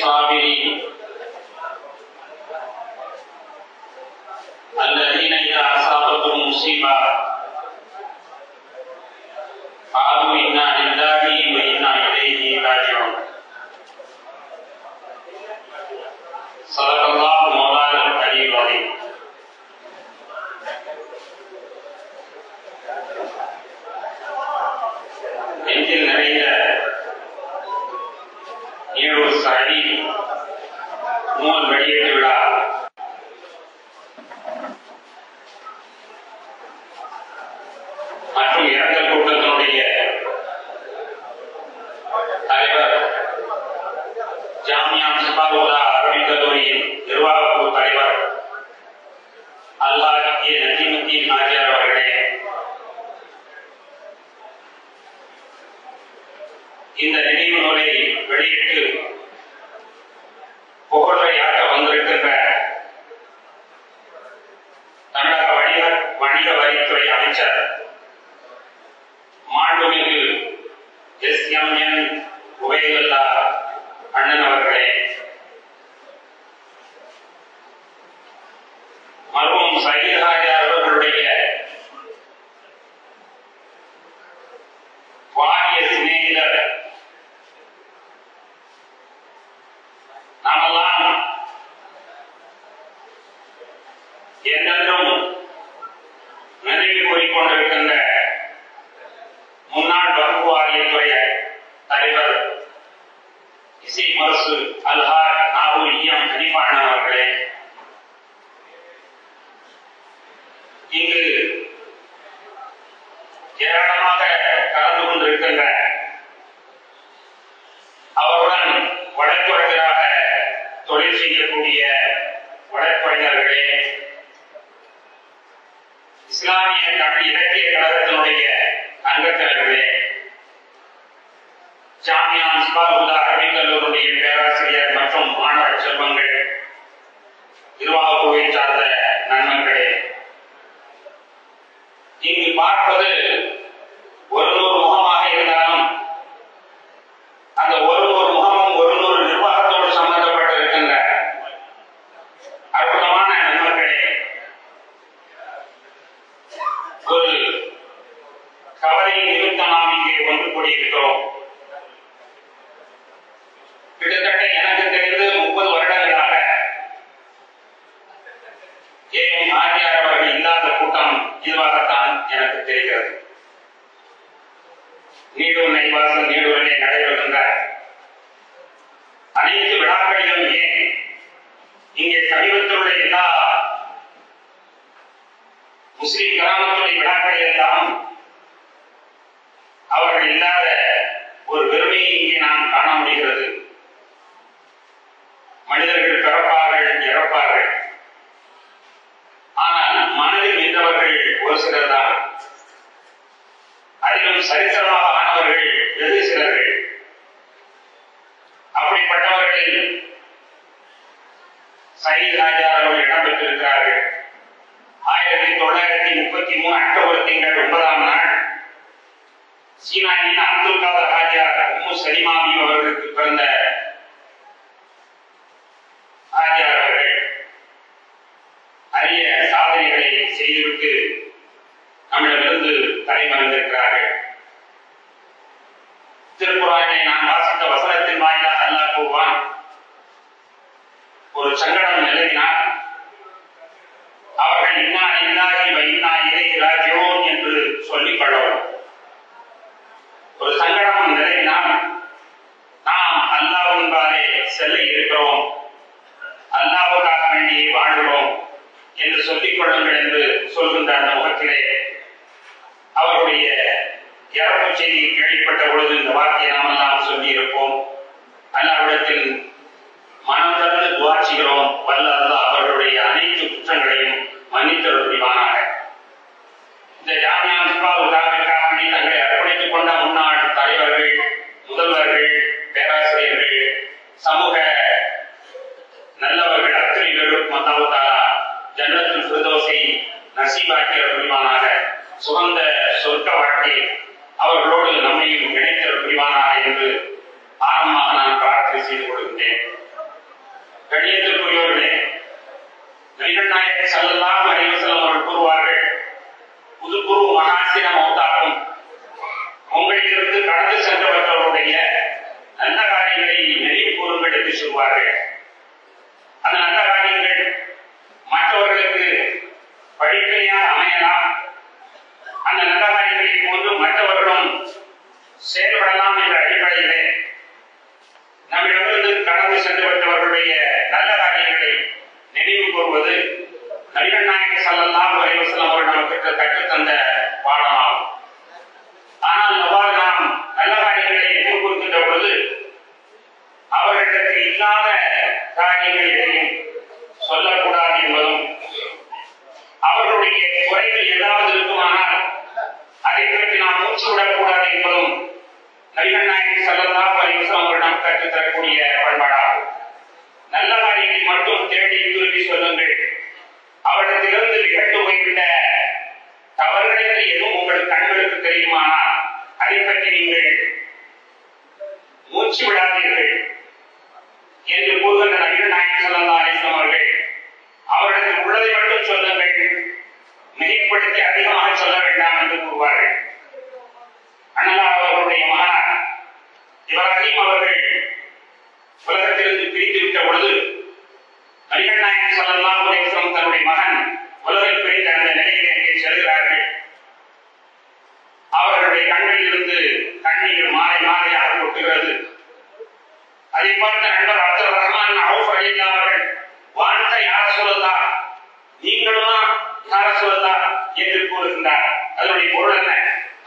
Swami. on வணிக வரித்துறை அமைச்சர் இங்கு ஏராளமாக கலந்து கொண்டிருக்கின்ற அவருடன் வழக்குரைஞராக தொழில் செய்யக்கூடிய வழக்குரைஞர்களே இஸ்லாமிய தமிழ் இலக்கிய கழகத்தினுடைய அங்கத்தினர்களே ஜாமியா இஸ்பாபுல்லா அரபிக் பேராசிரியர் மற்றும் மாணவர் செல்வங்கள் நிர்வாக சார்ந்த நண்பர்களே பார்ப்பது ஒரு நூறு முகமாக இருந்தாலும் அந்த ஒரு நூறு முகமும் ஒரு நூறு நிர்வாகத்தோடு சம்பந்தப்பட்டிருக்கின்ற அற்புதமான நண்பர்களே ஒரு கவலை நிமித்தமாக இங்கே ஒன்று கூடியிருக்கிறோம். அனைத்து விழாக்களிலும் ஏன்? இங்கே சமீபத்தில் உள்ள எல்லா முஸ்லிம் கிராமத்துடைய விழாக்களில் எல்லாம் அவர்கள் இல்லாத ஒரு பெருமையை இங்கே நாம் காண முடிகிறது. மனிதர்கள் பிறப்பார்கள் இறப்பார்கள். ஆனால் மனதில் நின்றவர்கள் ஒரு சிலர் தான் அதிலும் சரித்திரமாக ஆனவர்கள் வெகு சிலர்கள். அப்படிப்பட்டவர்களில் சயீத் ராஜா அவர்கள் இடம்பெற்றிருக்கிறார்கள். ஆயிரத்தி தொள்ளாயிரத்தி முப்பத்தி மூணு அக்டோபர் திங்கள் ஒன்பதாம் நாள் சீனாவின் அப்துல் காதர் ராஜா உம்மு சலிமாமி அவர்களுக்கு பிறந்த ராஜா அவர்கள் அரிய சாதனைகளை செய்துவிட்டு நம்மிடமிருந்து தலைமறைந்திருக்கிறார்கள் காண்கிறோம் என்று சொல்லிக் கொள்ளுங்கள் என்று சொல்கின்ற அந்த முகத்திலே அவருடைய இறப்பு செய்தியை கேள்விப்பட்ட பொழுது இந்த வார்த்தையை நாம் எல்லாம் சொல்லியிருப்போம். அல்லாவிடத்தில் மனம் திறந்து துவாட்சிகிறோம் வல்ல அல்லாஹ் அவர்களுடைய அனைத்து குற்றங்களையும் மன்னித்தல் புரிவானாக இந்த ஜாமியா முஸ்பாவுக்காக தங்களை அர்ப்பணித்துக் கொண்ட முன்னாள் தலைவர்கள் முதல்வர்கள் பேராசிரியர்கள் சமூக நல்லவர்கள் அத்தனை பேரும் அல்லாஹ் தாலா ஜன்னத்துல் ஃபிர்தௌஸை நசீபாக்கிய புரிவானாக சுகந்த சொர்க்க வாழ்க்கை அவர்களோடு நம்மையும் இணைக்கிற புரிவானாக என்று ஆரம்பமாக நான் பிரார்த்தனை செய்து கொள்கின்றேன். கணியத்திற்குரியவர்களே நபிகள் நாயகர் ஸல்லல்லாஹு மற்றவர்களுக்கு படிப்படியாக அமையலாம். அந்த நல்ல காரியங்களை போன்று மற்றவர்களும் செயல்படலாம் என்ற அடிப்படையிலே நம்மிடமிருந்து கடந்து சென்று வந்தவர்களுடைய நல்ல காரியங்களை நினைவு கூறுவது நபிகள் நாயகர் ஸல்லல்லாஹு அலைஹி அவர்கள் நமக்கு கற்றுத்தந்த தந்த நடக்கிறது எதுவும் உங்கள் கண்களுக்கு தெரியுமானால் அதை பற்றி நீங்கள் மூச்சு விடாதீர்கள் என்று கூறுகின்ற நவீன நாயகம் ஸல்லல்லாஹு அலைஹி அவர்கள் அவர்களுக்கு உள்ளதை மட்டும் சொல்லுங்கள் மிகைப்படுத்தி அதிகமாக சொல்ல வேண்டாம் என்று கூறுவார்கள். அண்ணலா அவர்களுடைய மகனார் இப்ராஹிம் அவர்கள் உலகத்திலிருந்து பிரித்து விட்ட பொழுது நபிகள் நாயகம் ஸல்லல்லாஹு அலைஹி தன்னுடைய மகன் உலகில் பிரிந்த அந்த நிலையில் அங்கே செல்கிறார்கள். அவருடைய கண்ணில் இருந்து கண்ணீர் மாறி மாறியாக கொட்டுகிறது. அதை பார்த்த நண்பர் அப்துல் ரஹ்மான் அவுஃப் அலில்லா அவர்கள் வாழ்ந்த யார சொல்லதா? நீங்களுமா யார சொல்லதா? என்று கூறுகின்றார். அதனுடைய பொருள் என்ன?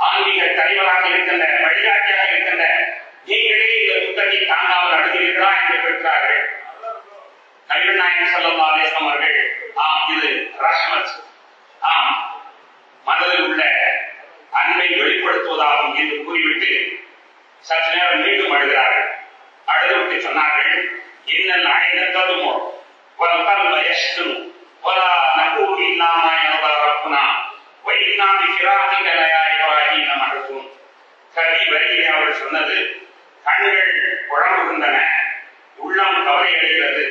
ஆன்மீக தலைவராக இருக்கின்ற வழிகாட்டியாக இருக்கின்ற நீங்களே இந்த புத்தகத்தை தாங்காமல் அணுகிறீர்களா என்று கேட்கிறார்கள். நபிகள் நாயகம் ஸல்லல்லாஹு அலைஹி அவர்கள் ஆம் இது ரஹ்மத். ஆம் மனதில் உள்ள அன்பை வெளிப்படுத்துவதாகும் என்று கூறிவிட்டு சற்று நேரம் மீண்டும் அழுகிறார்கள். அழுதுவிட்டு சொன்னார்கள் இன்னல் ஐன ததுமு வல் கல்ப யஷ்துனு வலா நகூல் இல்லா மா யர்தா ரப்புனா வ இன்னா பி ஃபிராகிக கவி வரியிலே அவர் சொன்னது கண்கள் குழம்புகின்றன உள்ளம் கவலை அடைகிறது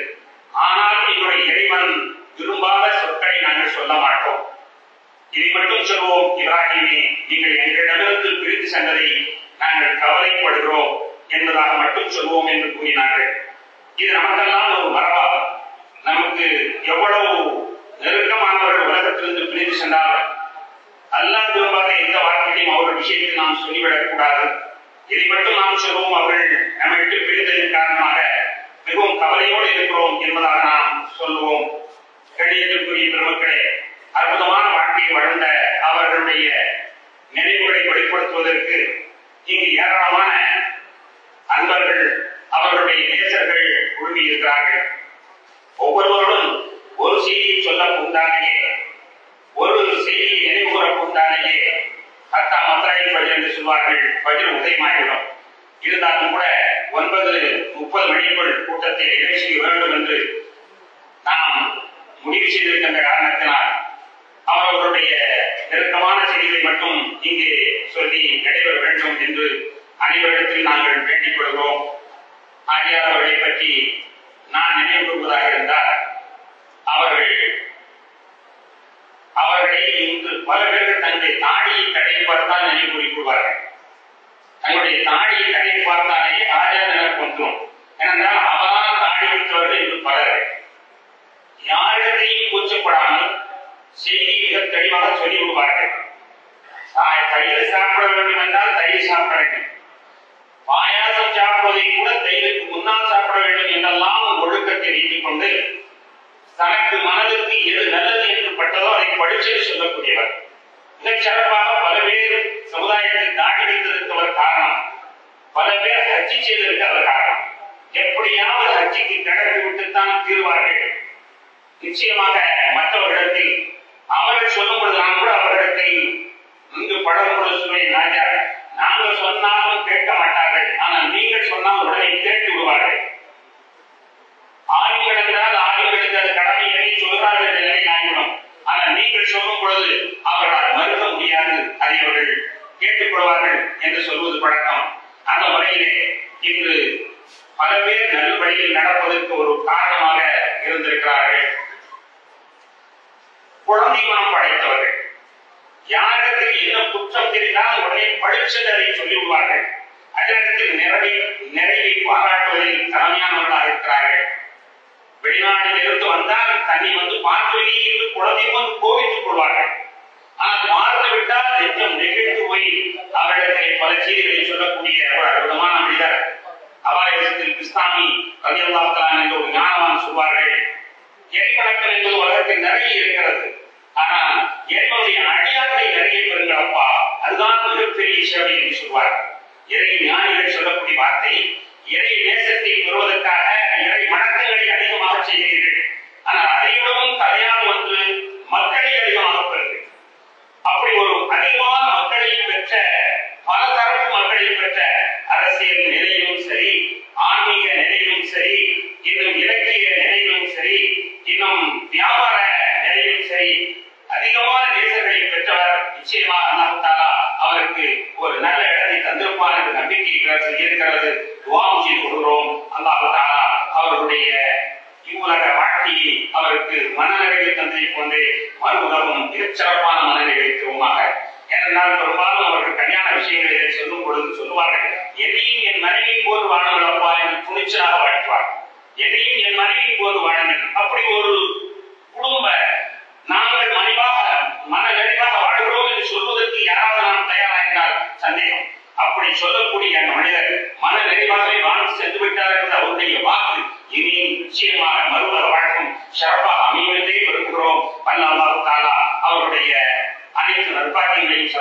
ஆனால் என்னுடைய இறைவன் விரும்பாத சொற்களை நாங்கள் சொல்ல மாட்டோம். இதை மட்டும் சொல்வோம் இப்ராஹிமே. நீங்கள் எங்களிடமிருந்து பிரித்து சென்றதை நாங்கள் கவலைப்படுகிறோம் என்பதாக மட்டும் சொல்வோம் என்று கூறினார்கள். இது நமக்கெல்லாம் ஒரு மரபாகும் நமக்கு எவ்வளவு நெருக்கமானவர்கள் உலகத்திலிருந்து பிரிந்து சென்றார்கள். அல்லாஹ் விரும்பாத எந்த வார்த்தையும் அவர்கள் விஷயத்தில் நாம் சொல்லிவிடக் கூடாது. இதை மட்டும் நாம் சொல்வோம் அவர்கள் நம்மை விட்டு பிரிந்ததன் காரணமாக மிகவும் கவலையோடு இருக்கிறோம் என்பதாக நாம் சொல்லுவோம். கணியத்திற்குரிய வெளிப்படுத்துவதற்கு இங்கு ஏராளமான அன்பர்கள் அவர்களுடைய நேசர்கள் குழுமி இருக்கிறார்கள். ஒவ்வொருவரும் ஒரு செய்தியை சொல்ல பூந்தாலேயே ஒரு செய்தியை நினைவுகூற பூந்தாலேயே அத்தா மந்திராயில் பஜர் என்று சொல்வார்கள். பஜர் உதயமாகிவிடும். இருந்தாலும் கூட ஒன்பது முப்பது மணிக்குள் கூட்டத்தை நிகழ்ச்சி வேண்டும் என்று நாம் முடிவு செய்திருக்கின்ற காரணத்தினால் அவர்களுடைய நெருக்கமான செய்திகளை மட்டும் இங்கு சொல்லி நடைபெற வேண்டும் என்று அனைவரிடத்தில் நாங்கள் வேண்டிக் கொள்கிறோம். ஆகியார் அவர்களை பற்றி நான் நினைவு கூறுவதாக இருந்தால் அவர்கள் அவர்களை இன்று பல பேர்கள் தங்கள் தாடியை கடை பார்த்தால் நினைவு கூறிக்கொள்வார்கள் தங்களுடைய தாடியை கடை பார்த்தாலே ராஜா நிலம் வந்துடும் ஏனென்றால் அவரால் தாடி விட்டவர்கள் இன்று பலர். யாரிடத்தையும் கூச்சப்படாமல் செய்தி மிக தெளிவாக சொல்லி விடுவார்கள் தாய் தயிர் சாப்பிட வேண்டும் என்றால் தயிர் சாப்பிட வேண்டும். பாயாசம் சாப்பிடுவதை கூட தயிருக்கு முன்னால் சாப்பிட வேண்டும் என்றெல்லாம் ஒழுக்கத்தை நீக்கிக் கொண்டு தனக்கு மனதிற்கு எது நல்லது என்று பட்டதோ அதை படிச்சு சொல்லக்கூடியவர். மிகச் சிறப்பாக பல பேர் சமுதாயத்தில் தாடி வைத்ததற்கு காரணம். பல பேர் ஹஜ்ஜி செய்திருக்க அவர் காரணம். எப்படியாவது ஹஜ்ஜிக்கு கடந்து விட்டுத்தான் தீர்வார்கள். நிச்சயமாக சொல்லும் பொழுது நான் கூட அவர்களிடத்தில் இங்கு படம் பொழுது சொல்வேன் ராஜா நாங்கள் சொன்னாலும் கேட்க மாட்டார்கள். ஆனால் நீங்கள் சொன்னால் உடனே கேட்டு விடுவார்கள். ஆண்கள் என்றால் ஆண்களுக்கு அது கடமை இறங்கி சொல்கிறார்கள் என்பதை நிலை ஆனால் நீங்கள் சொல்லும் பொழுது அவர்களால் மறுக்க முடியாது. அதை அவர்கள் கேட்டுக்கொள்வார்கள் என்று சொல்வது பழக்கம். அந்த முறையிலே இன்று பல பேர் நல்வழியில் நடப்பதற்கு ஒரு காரணமாக இருந்திருக்கிறார்கள். குழந்தை மனம் படைத்தவர்கள். யாரிடத்தில் என்ன குற்றம் தெரிந்தால் உடனே படிச்சது அதை சொல்லி விடுவார்கள் அதனிடத்தில் நிறைவை நிறைவை பாராட்டுவதில் தலைமையானவர்களாக இருக்கிறார்கள். வெளிநாட்டில் இருந்து வந்தால் தன்னை வந்து பார்க்கவில்லை என்று குழந்தை வந்து கோவித்துக் கொள்வார்கள். ஆனால் பார்த்து விட்டால் நெஞ்சம் நெகிழ்ந்து போய் அவரிடத்திலே பல செய்திகளை சொல்லக்கூடிய ஒரு அற்புதமான மனிதர் அபாயத்தில் கிறிஸ்தாமி ரவி அல்லாத்தான் என்று ஒரு ஞானவான் சொல்வார்கள். இறைவணக்கம் என்பது உலகத்தில் நிறைய இருக்கிறது. ஆனால் என்னுடைய அடியார்களை நிறைய பெறுங்களப்பா அதுதான் மிகப்பெரிய சேவை என்று சொல்வார் இறை ஞானிகள் சொல்லக்கூடிய வார்த்தை இறை பெற்றவர் நிச்சயமாக அவருக்கு ஒரு நல்ல இடத்தை தந்திருப்பார் என்று நம்பிக்கை இருக்கிறது. இருக்கிறது துவாம் செய்து கொள்கிறோம் அல்லாஹ் அவருடைய இவ்வுலக வாழ்க்கையை அவருக்கு மனநிலைகளை தந்தை கொண்டு மறு உலகம் மிகச்சிறப்பான மனநிலை மனநிறைவை ஏனென்றால் பெரும்பாலும் அவர்கள் கல்யாண விஷயங்களை சொல்லும் பொழுது சொல்லுவார்கள் எதையும் என் மனைவி போது வாழுங்களப்பா என்று துணிச்சலாக வாழ்த்துவார் எதையும் என் மனைவி போது வாழுங்கள் அப்படி ஒரு குடும்ப அப்படி சொல்லக்கூடிய அந்த மனிதர் மன நிறைவாகவே வாழ்ந்து சென்று விட்டார் என்ற அவருடைய வாக்கு இனி நிச்சயமாக மருத்துவ வாழ்க்கும் சிறப்பாக அமைவதே விரும்புகிறோம். பல்லாஹு அவருடைய அனைத்து நற்பாக்கியங்களையும்